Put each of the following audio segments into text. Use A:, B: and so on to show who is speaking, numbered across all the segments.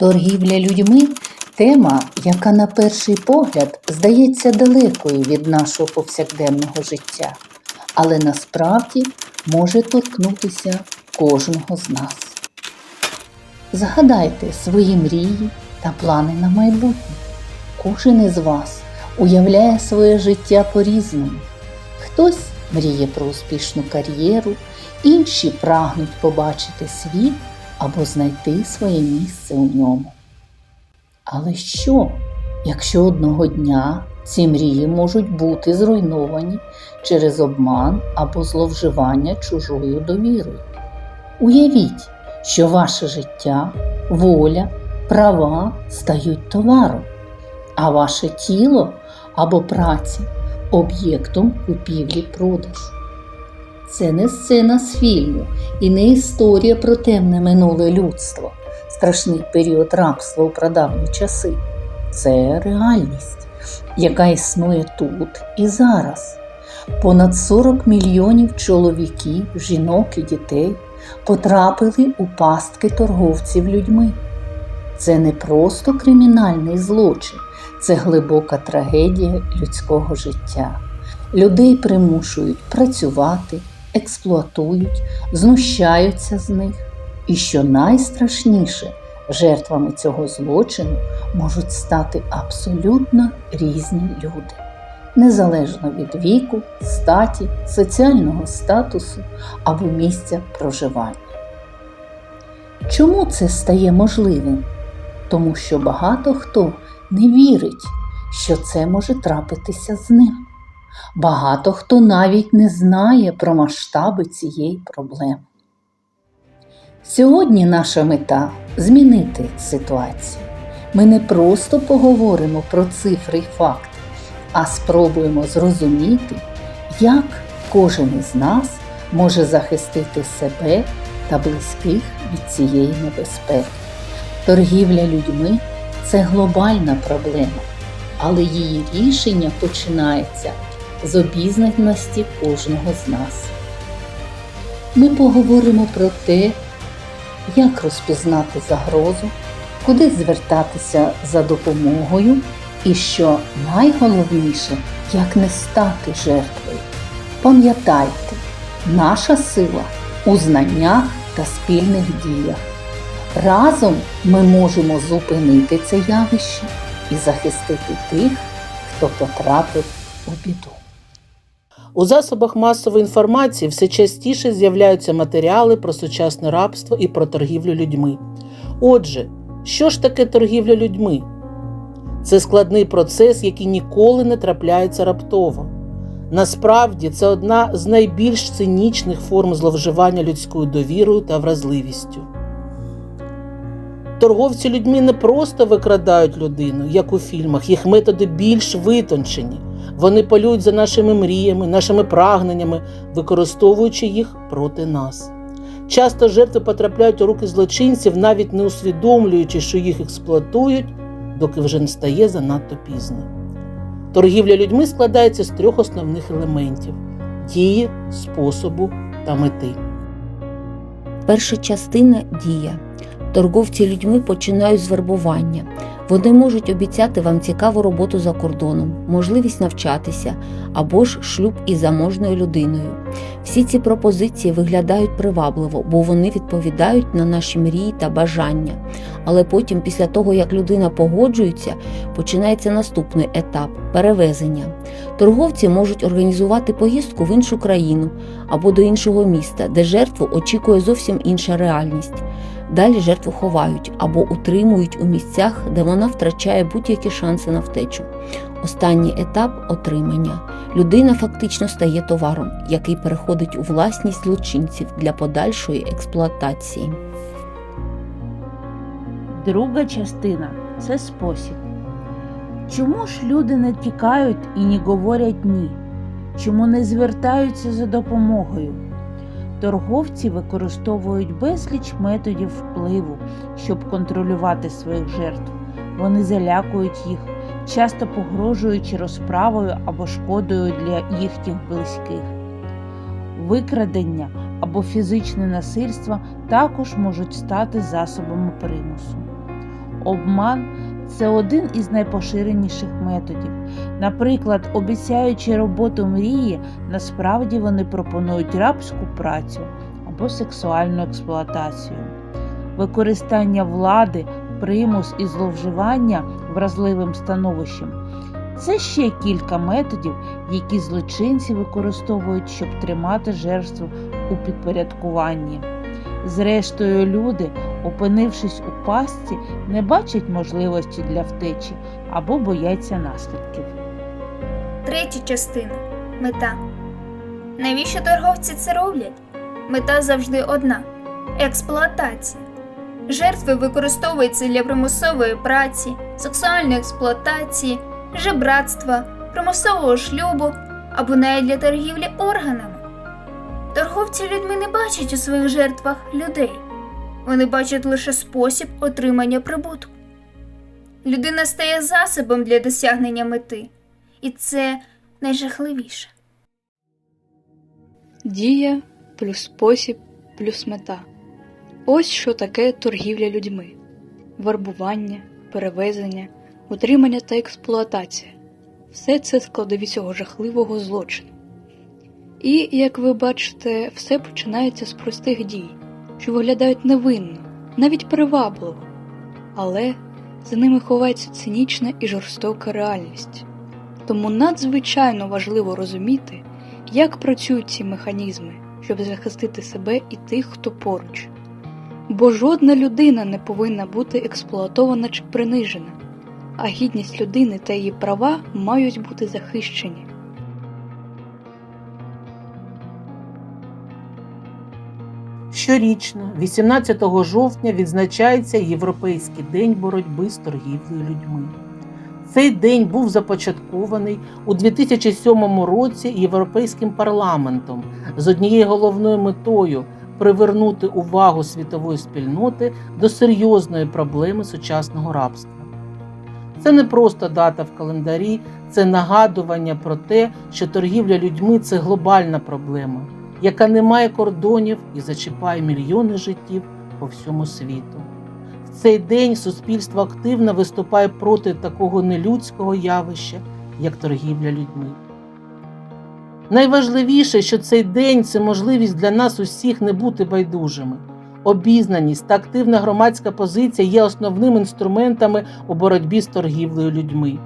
A: Торгівля людьми тема, яка на перший погляд здається далекою від нашого повсякденного життя, але насправді може торкнутися кожного з нас. Згадайте свої мрії та плани на майбутнє. Кожен із вас уявляє своє життя по-різному. Хтось мріє про успішну кар'єру, інші прагнуть побачити світ або знайти своє місце у ньому. Але що, якщо одного дня ці мрії можуть бути зруйновані через обман або зловживання чужою довірою? Уявіть, що ваше життя, воля, права стають товаром, а ваше тіло або праця об'єктом купівлі-продажу. Це не сцена з фільму і не історія про темне минуле людство, страшний період рабства у прадавні часи. Це реальність, яка існує тут і зараз. Понад 40 мільйонів чоловіків, жінок і дітей потрапили у пастки торговців людьми. Це не просто кримінальний злочин, це глибока трагедія людського життя. Людей примушують працювати, експлуатують, знущаються з них. І що найстрашніше, жертвами цього злочину можуть стати абсолютно різні люди, незалежно від віку, статі, соціального статусу або місця проживання. Чому це стає можливим? Тому що багато хто не вірить, що це може трапитися з ним. Багато хто навіть не знає про масштаби цієї проблеми. Сьогодні наша мета змінити ситуацію. Ми не просто поговоримо про цифри й факти, а спробуємо зрозуміти, як кожен із нас може захистити себе та близьких від цієї небезпеки. Торгівля людьми це глобальна проблема, але її рішення починається з обізнаності кожного з нас. Ми поговоримо про те, як розпізнати загрозу, куди звертатися за допомогою і, що найголовніше, як не стати жертвою. Пам'ятайте, наша сила у знаннях та спільних діях. Разом ми можемо зупинити це явище і захистити тих, хто потрапив у біду.
B: У засобах масової інформації все частіше з'являються матеріали про сучасне рабство і про торгівлю людьми. Отже, що ж таке торгівля людьми? Це складний процес, який ніколи не трапляється раптово. Насправді, це одна з найбільш цинічних форм зловживання людською довірою та вразливістю. Торговці людьми не просто викрадають людину, як у фільмах, їх методи більш витончені. Вони полюють за нашими мріями, нашими прагненнями, використовуючи їх проти нас. Часто жертви потрапляють у руки злочинців, навіть не усвідомлюючи, що їх експлуатують, доки вже не стає занадто пізно. Торгівля людьми складається з трьох основних елементів дії, способу та мети.
C: Перша частина дія. Торговці людьми починають з вербування. Вони можуть обіцяти вам цікаву роботу за кордоном, можливість навчатися або ж шлюб із заможною людиною. Всі ці пропозиції виглядають привабливо, бо вони відповідають на наші мрії та бажання. Але потім, після того як людина погоджується, починається наступний етап перевезення. Торговці можуть організувати поїздку в іншу країну або до іншого міста, де жертву очікує зовсім інша реальність. Далі жертву ховають або утримують у місцях, де вона втрачає будь-які шанси на втечу. Останній етап отримання. Людина фактично стає товаром, який переходить у власність злочинців для подальшої експлуатації.
D: Друга частина це спосіб. Чому ж люди не тікають і не говорять ні? Чому не звертаються за допомогою? Торговці використовують безліч методів впливу, щоб контролювати своїх жертв. Вони залякують їх, часто погрожуючи розправою або шкодою для їхніх близьких. Викрадення або фізичне насильство також можуть стати засобами примусу. Обман це один із найпоширеніших методів. Наприклад, обіцяючи роботу мрії, насправді вони пропонують рабську працю або сексуальну експлуатацію. Використання влади, примус і зловживання вразливим становищем це ще кілька методів, які злочинці використовують, щоб тримати жертву у підпорядкуванні. Зрештою, люди, опинившись у пастці, не бачать можливості для втечі або бояться наслідків.
E: Третя частина мета. Навіщо торговці це роблять? Мета завжди одна експлуатація. Жертви використовуються для примусової праці, сексуальної експлуатації, жебратства, примусового шлюбу або навіть для торгівлі органами. Торговці людьми не бачать у своїх жертвах людей. Вони бачать лише спосіб отримання прибутку. Людина стає засобом для досягнення мети. І це найжахливіше.
F: Дія плюс спосіб плюс мета. Ось що таке торгівля людьми: вербування, перевезення, утримання та експлуатація. Все це складові цього жахливого злочину. І, як ви бачите, все починається з простих дій, що виглядають невинно, навіть привабливо, але за ними ховається цинічна і жорстока реальність. Тому надзвичайно важливо розуміти, як працюють ці механізми, щоб захистити себе і тих, хто поруч. Бо жодна людина не повинна бути експлуатована чи принижена, а гідність людини та її права мають бути захищені.
B: Щорічно, 18 жовтня, відзначається Європейський день боротьби з торгівлею людьми. Цей день був започаткований у 2007 році Європейським парламентом з однією головною метою привернути увагу світової спільноти до серйозної проблеми сучасного рабства. Це не просто дата в календарі, це нагадування про те, що торгівля людьми це глобальна проблема, яка не має кордонів і зачіпає мільйони життів по всьому світу. В цей день суспільство активно виступає проти такого нелюдського явища, як торгівля людьми. Найважливіше, що цей день це можливість для нас усіх не бути байдужими. Обізнаність та активна громадська позиція є основними інструментами у боротьбі з торгівлею людьми.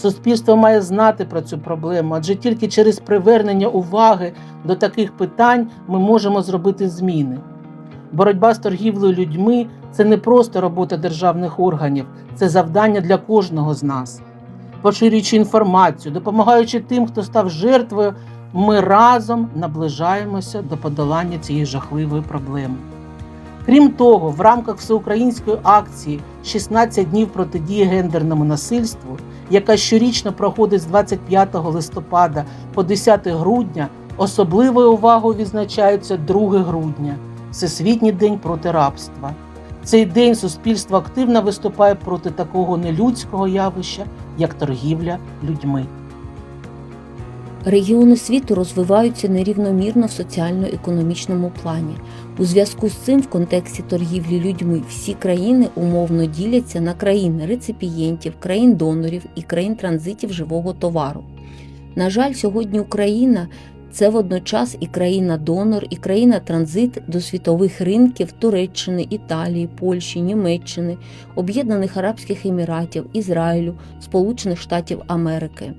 B: Суспільство має знати про цю проблему, адже тільки через привернення уваги до таких питань ми можемо зробити зміни. Боротьба з торгівлею людьми це не просто робота державних органів, це завдання для кожного з нас. Поширюючи інформацію, допомагаючи тим, хто став жертвою, ми разом наближаємося до подолання цієї жахливої проблеми. Крім того, в рамках всеукраїнської акції «16 днів протидії гендерному насильству, яка щорічно проходить з 25 листопада по 10 грудня, особливою увагою відзначається 2 грудня Всесвітній день проти рабства. Цей день суспільство активно виступає проти такого нелюдського явища, як торгівля людьми.
C: Регіони світу розвиваються нерівномірно в соціально-економічному плані. У зв'язку з цим, в контексті торгівлі людьми, всі країни умовно діляться на країн реципієнтів, країн донорів і країн транзитів живого товару. На жаль, сьогодні Україна це водночас і країна-донор, і країна-транзит до світових ринків Туреччини, Італії, Польщі, Німеччини, Об'єднаних Арабських Еміратів, Ізраїлю, Сполучених Штатів Америки.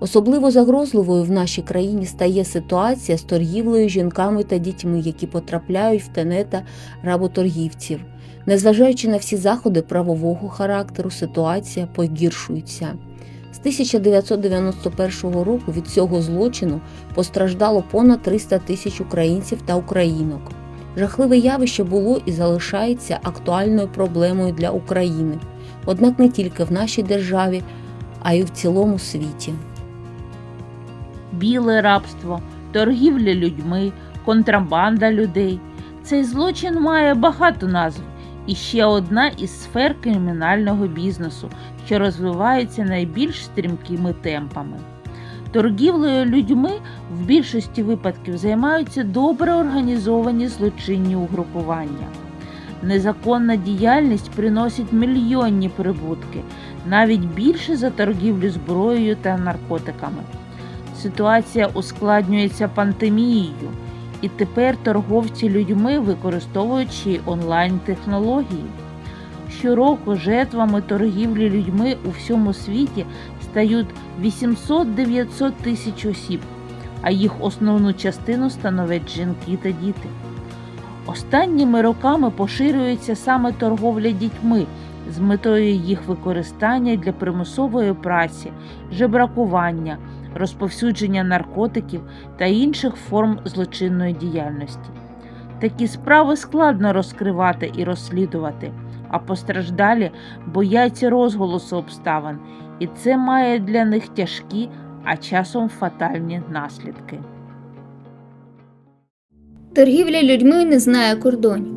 C: Особливо загрозливою в нашій країні стає ситуація з торгівлею жінками та дітьми, які потрапляють в тенета работоргівців. Незважаючи на всі заходи правового характеру, ситуація погіршується. З 1991 року від цього злочину постраждало понад 300 тисяч українців та українок. Жахливе явище було і залишається актуальною проблемою для України, однак не тільки в нашій державі, а й в цілому світі.
D: Біле рабство, торгівля людьми, контрабанда людей. Цей злочин має багато назв і ще одна із сфер кримінального бізнесу, що розвивається найбільш стрімкими темпами. Торгівлею людьми в більшості випадків займаються добре організовані злочинні угрупування. Незаконна діяльність приносить мільйонні прибутки, навіть більше за торгівлю зброєю та наркотиками. Ситуація ускладнюється пандемією, і тепер торговці людьми й онлайн-технології. Щороку жертвами торгівлі людьми у всьому світі стають 800-900 тисяч осіб, а їх основну частину становлять жінки та діти. Останніми роками поширюється саме торговля дітьми з метою їх використання для примусової праці, жебракування, розповсюдження наркотиків та інших форм злочинної діяльності. Такі справи складно розкривати і розслідувати, а постраждалі бояться розголосу обставин, і це має для них тяжкі, а часом фатальні наслідки.
E: Торгівля людьми не знає кордонів.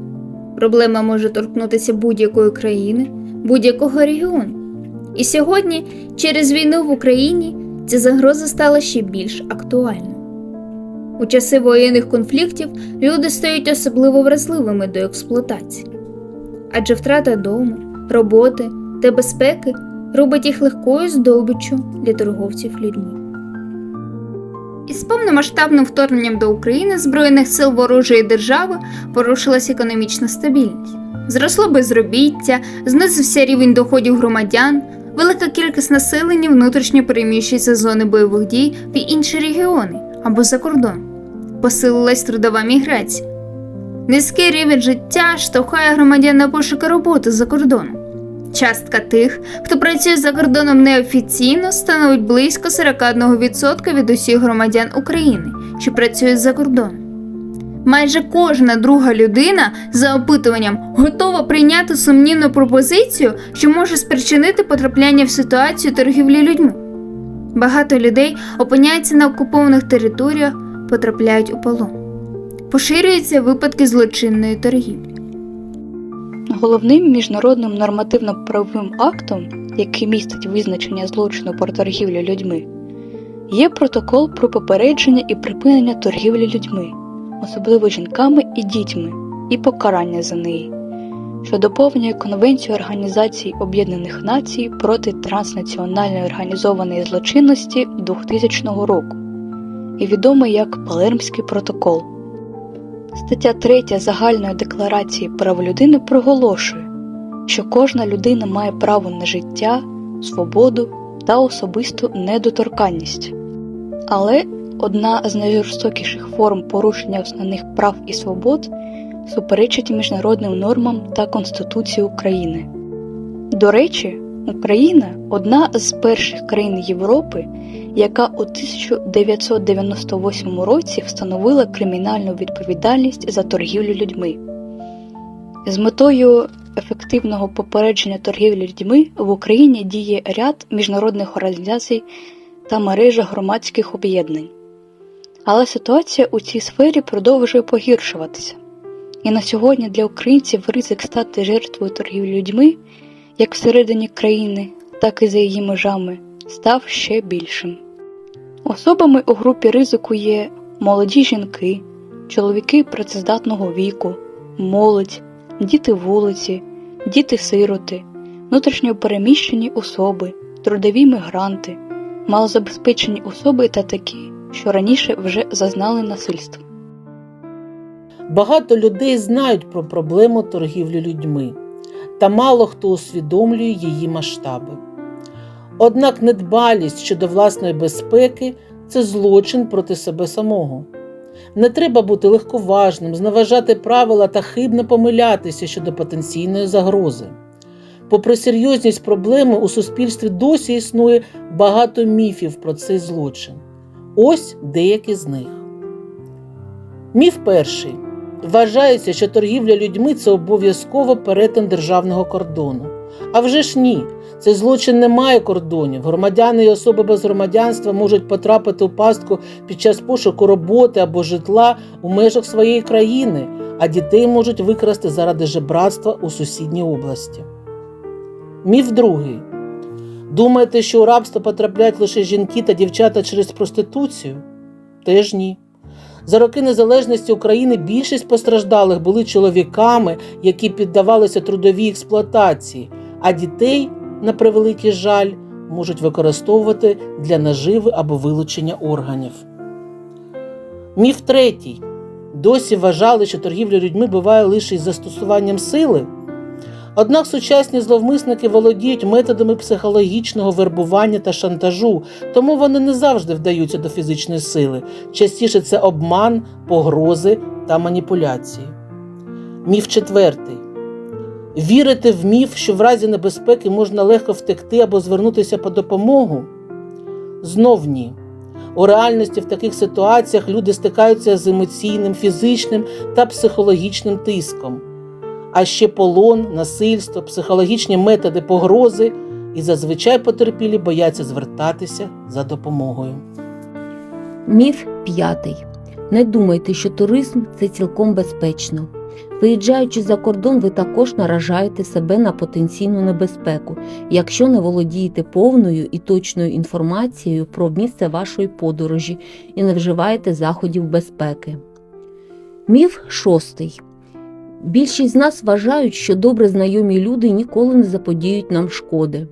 E: Проблема може торкнутися будь-якої країни, будь-якого регіону. І сьогодні, через війну в Україні, ця загроза стала ще більш актуальною. У часи воєнних конфліктів люди стають особливо вразливими до експлуатації, адже втрата дому, роботи та безпеки робить їх легкою здобиччю для торговців людьми. Із повномасштабним вторгненням до України Збройних сил ворожої держави порушилась економічна стабільність. Зросло безробіття, знизився рівень доходів громадян, велика кількість населення внутрішньо переміщується з зони бойових дій в інші регіони або за кордон. Посилилась трудова міграція. Низький рівень життя штовхає громадян на пошуки роботи за кордоном. Частка тих, хто працює за кордоном неофіційно, становить близько 41% від усіх громадян України, що працюють за кордоном. Майже кожна друга людина за опитуванням готова прийняти сумнівну пропозицію, що може спричинити потрапляння в ситуацію торгівлі людьми. Багато людей опиняються на окупованих територіях, потрапляють у полон. Поширюються випадки злочинної торгівлі.
F: Головним міжнародним нормативно-правовим актом, який містить визначення злочину про торгівлю людьми, є протокол про попередження і припинення торгівлі людьми, особливо жінками і дітьми, і покарання за неї, що доповнює Конвенцію Організації Об'єднаних Націй проти транснаціональної організованої злочинності 2000 року і відомий як Палермський протокол. Стаття 3 Загальної декларації прав людини проголошує, що кожна людина має право на життя, свободу та особисту недоторканність. Але одна з найжорстокіших форм порушення основних прав і свобод суперечить міжнародним нормам та Конституції України. До речі, Україна одна з перших країн Європи, яка у 1998 році встановила кримінальну відповідальність за торгівлю людьми. З метою ефективного попередження торгівлі людьми в Україні діє ряд міжнародних організацій та мережа громадських об'єднань. Але ситуація у цій сфері продовжує погіршуватися. І на сьогодні для українців ризик стати жертвою торгівлі людьми як всередині країни, так і за її межами, став ще більшим. Особами у групі ризику є молоді жінки, чоловіки працездатного віку, молодь, діти вулиці, діти-сироти, внутрішньо переміщені особи, трудові мігранти, малозабезпечені особи та такі, що раніше вже зазнали насильства.
B: Багато людей знають про проблему торгівлі людьми, та мало хто усвідомлює її масштаби. Однак недбалість щодо власної безпеки це злочин проти себе самого. Не треба бути легковажним, зневажати правила та хибно помилятися щодо потенційної загрози. Попри серйозність проблеми, у суспільстві досі існує багато міфів про цей злочин. Ось деякі з них. Міф перший. Вважається, що торгівля людьми це обов'язково перетин державного кордону. А вже ж ні, цей злочин не має кордонів. Громадяни і особи без громадянства можуть потрапити у пастку під час пошуку роботи або житла у межах своєї країни, а дітей можуть викрасти заради жебратства у сусідній області. Міф другий. Думаєте, що у рабство потрапляють лише жінки та дівчата через проституцію? Теж ні. За роки незалежності України більшість постраждалих були чоловіками, які піддавалися трудовій експлуатації, а дітей, на превеликий жаль, можуть використовувати для наживи або вилучення органів. Міф третій. Досі вважали, що торгівля людьми буває лише із застосуванням сили. Однак сучасні зловмисники володіють методами психологічного вербування та шантажу, тому вони не завжди вдаються до фізичної сили. Частіше це обман, погрози та маніпуляції. Міф четвертий. Вірити в міф, що в разі небезпеки можна легко втекти або звернутися по допомогу? Знов ні. У реальності в таких ситуаціях люди стикаються з емоційним, фізичним та психологічним тиском, а ще полон, насильство, психологічні методи погрози, і зазвичай потерпілі бояться звертатися за допомогою.
C: Міф п'ятий. Не думайте, що туризм це цілком безпечно. Виїжджаючи за кордон, ви також наражаєте себе на потенційну небезпеку, якщо не володієте повною і точною інформацією про місце вашої подорожі і не вживаєте заходів безпеки. Міф шостий. Більшість з нас вважають, що добре знайомі люди ніколи не заподіють нам шкоди.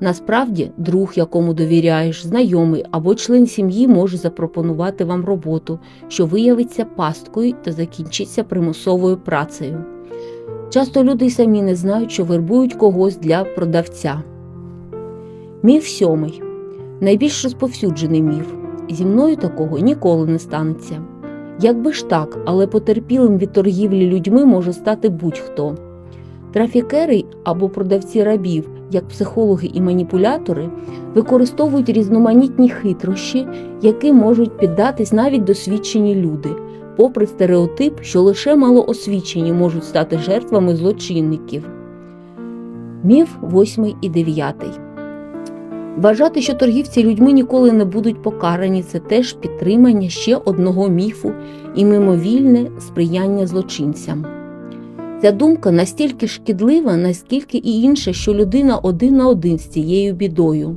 C: Насправді, друг, якому довіряєш, знайомий або член сім'ї може запропонувати вам роботу, що виявиться пасткою та закінчиться примусовою працею. Часто люди й самі не знають, що вербують когось для продавця. Міф сьомий. Найбільш розповсюджений міф. Зі мною такого ніколи не станеться. Якби ж так, але потерпілим від торгівлі людьми може стати будь-хто. Трафікери або продавці рабів, як психологи і маніпулятори, використовують різноманітні хитрощі, які можуть піддатись навіть досвідчені люди, попри стереотип, що лише малоосвічені можуть стати жертвами злочинників. Міф 8 і 9. Вважати, що торгівці людьми ніколи не будуть покарані, це теж підтримання ще одного міфу і мимовільне сприяння злочинцям. Ця думка настільки шкідлива, наскільки і інша, що людина один на один з цією бідою.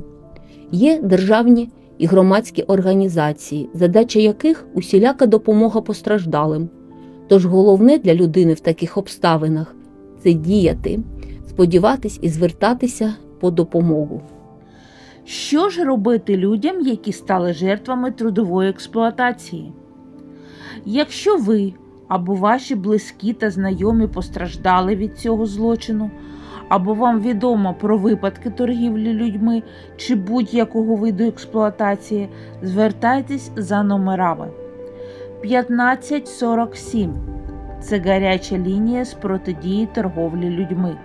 C: Є державні і громадські організації, задача яких усіляка допомога постраждалим. Тож головне для людини в таких обставинах це діяти, сподіватись і звертатися по допомогу.
D: Що ж робити людям, які стали жертвами трудової експлуатації? Якщо ви або ваші близькі та знайомі постраждали від цього злочину, або вам відомо про випадки торгівлі людьми чи будь-якого виду експлуатації, звертайтесь за номерами 1547 це гаряча лінія з протидії торговлі людьми.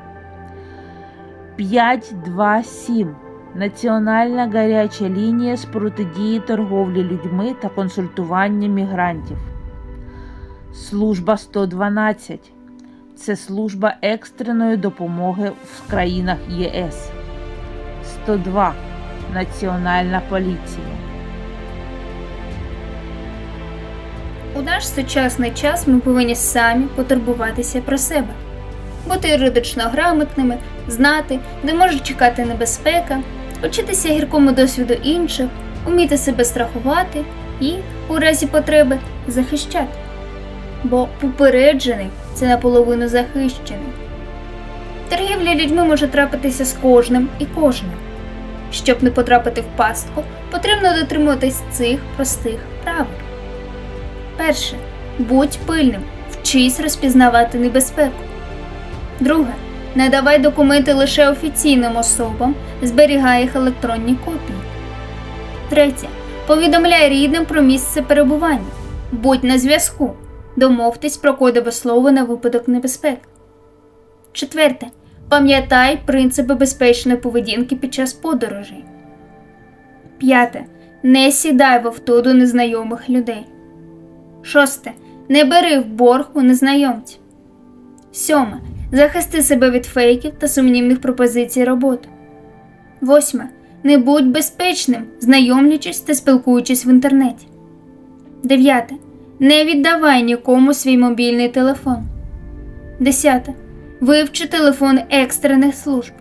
D: 527 Національна гаряча лінія з протидії торговлі людьми та консультування мігрантів. Служба 112 це служба екстреної допомоги в країнах ЄС. 102 Національна поліція.
E: У наш сучасний час ми повинні самі потурбуватися про себе, бути юридично грамотними, знати, де може чекати небезпека, вчитися гіркому досвіду інших, уміти себе страхувати і, у разі потреби, захищати. Бо попереджений це наполовину захищений. Торгівля людьми може трапитися з кожним і кожним. Щоб не потрапити в пастку, потрібно дотримуватись цих простих правил. Перше. Будь пильним, вчись розпізнавати небезпеку. Друге. Не давай документи лише офіційним особам, зберігай їх електронні копії. Третє. Повідомляй рідним про місце перебування. Будь на зв'язку. Домовтесь про кодове слово на випадок небезпеки. Четверте. Пам'ятай принципи безпечної поведінки під час подорожей. П'яте. Не сідай в авто до незнайомих людей. Шосте. Не бери в борг у незнайомців. Сьоме. Захисти себе від фейків та сумнівних пропозицій роботи. Восьме. Не будь безпечним, знайомлячись та спілкуючись в інтернеті. Дев'яте. Не віддавай нікому свій мобільний телефон. Десяте. Вивчи телефон екстрених служб.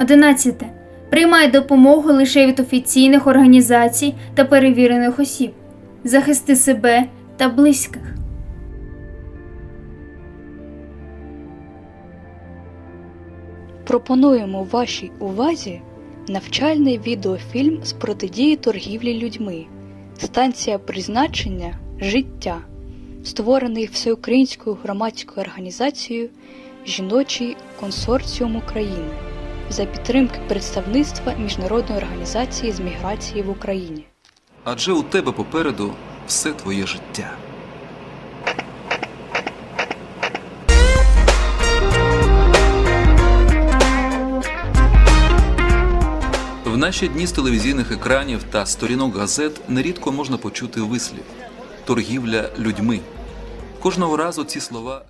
E: Одинадцяте. Приймай допомогу лише від офіційних організацій та перевірених осіб. Захисти себе та близьких.
F: Пропонуємо вашій увазі навчальний відеофільм з протидії торгівлі людьми. Станція призначення Життя, створений всеукраїнською громадською організацією Жіночий консорціум України за підтримки представництва Міжнародної організації з міграції в Україні.
G: Адже у тебе попереду все твоє життя. Наші дні з телевізійних екранів та сторінок газет нерідко можна почути вислів торгівля людьми. Кожного разу ці слова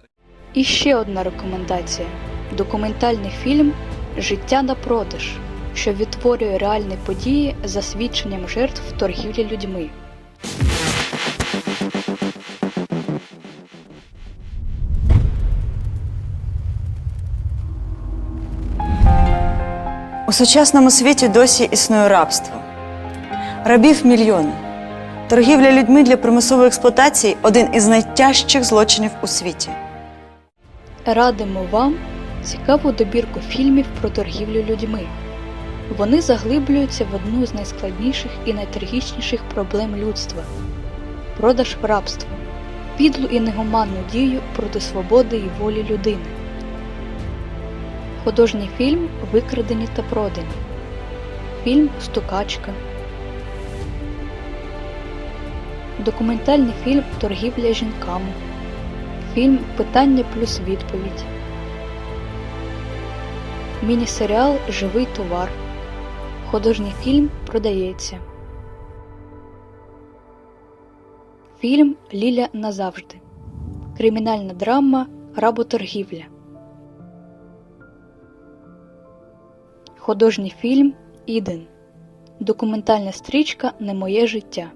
F: І ще одна рекомендація: документальний фільм Життя на продаж, що відтворює реальні події за свідченням жертв торгівлі людьми.
H: У сучасному світі досі існує рабство. Рабів мільйони. Торгівля людьми для примусової експлуатації один із найтяжчих злочинів у світі.
F: Радимо вам цікаву добірку фільмів про торгівлю людьми. Вони заглиблюються в одну з найскладніших і найтрагічніших проблем людства продаж в рабство, підлу і негуманну дію проти свободи і волі людини. Художній фільм Викрадені та продані. Фільм Стукачка. Документальний фільм Торгівля жінками. Фільм Питання плюс відповідь. Міні-серіал Живий товар. Художній фільм продається. Фільм Ліля назавжди. Кримінальна драма Работоргівля. Художній фільм Іден. Документальна стрічка Не моє життя.